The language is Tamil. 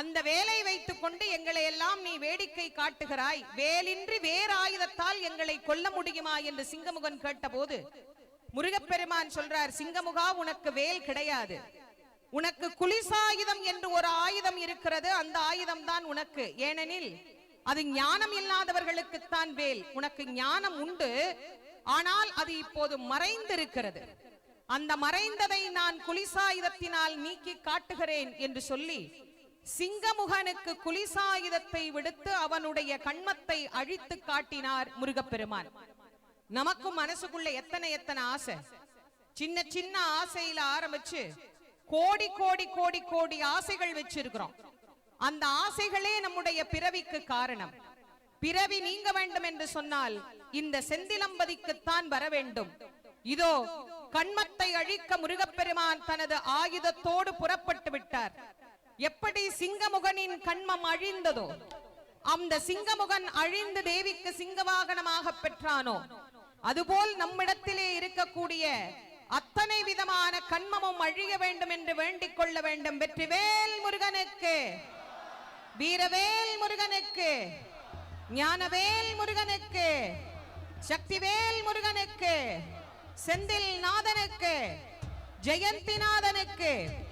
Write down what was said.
அந்த வேலை வைத்துக் கொண்டு எங்களை எல்லாம் நீ வேடிக்கை காட்டுகிறாய். வேலின்றி வேறு ஆயுதத்தால் எங்களை கொல்ல முடியுமா என்று சிங்கமுகன் கேட்டபோது முருகப்பெருமான் சொல்றார் சிங்கமுகா உனக்கு வேல் கிடையாது. உனக்கு குலிசாயுதம் என்று ஒரு ஆயுதம் இருக்கிறது. அந்த ஆயுதம் தான் உனக்கு. ஏனெனில் அது ஞானம் இல்லாதவர்களுக்குத்தான் வேல். உனக்கு ஞானம் உண்டு. ஆனால் அது இப்போது மறைந்திருக்கிறது. அந்த மறைந்ததை நான் குலிசாயுதத்தினால் நீக்கி காட்டுகிறேன் என்று சொல்லி சிங்கமுகனுக்கு குளிசாயுதத்தை விடுத்து அவனுடைய கண்மத்தை அழித்து காட்டினார் முருகப்பெருமான். நமக்கும் மனசுக்குள்ள எத்தனை எத்தனை ஆசை. சின்ன சின்ன ஆசையில ஆரம்பிச்சு கோடி கோடி கோடி கோடி ஆசைகள் வச்சிருக்கிறோம். அந்த ஆசைகளே நம்முடைய பிறவிக்கு காரணம். பிறவி நீங்க வேண்டும் என்று சொன்னால் இந்த செந்திலம்பதிக்குத்தான் வர வேண்டும். இதோ கண்மத்தை அழிக்க முருகப்பெருமான் தனது ஆயுதத்தோடு புறப்பட்டு விட்டார். எப்படி சிங்கமுகனின் கண்மம் அழிந்ததோ அந்த சிங்கமுகன் அழிந்து தேவிக்கு சிங்கவாகனமாக பெற்றானோ அதுபோல் நம்மிடத்திலே இருக்கக்கூடிய அத்தனை விதமான கண்மமும் அழிய வேண்டும் என்று வேண்டிக் கொள்ள வேண்டும். வெற்றிவேல் முருகனுக்கு வீரவேல் முருகனுக்கு ஞானவேல் முருகனுக்கு சக்திவேல் முருகனுக்கு செந்தில் நாதனுக்கு ஜெயந்திநாதனுக்கு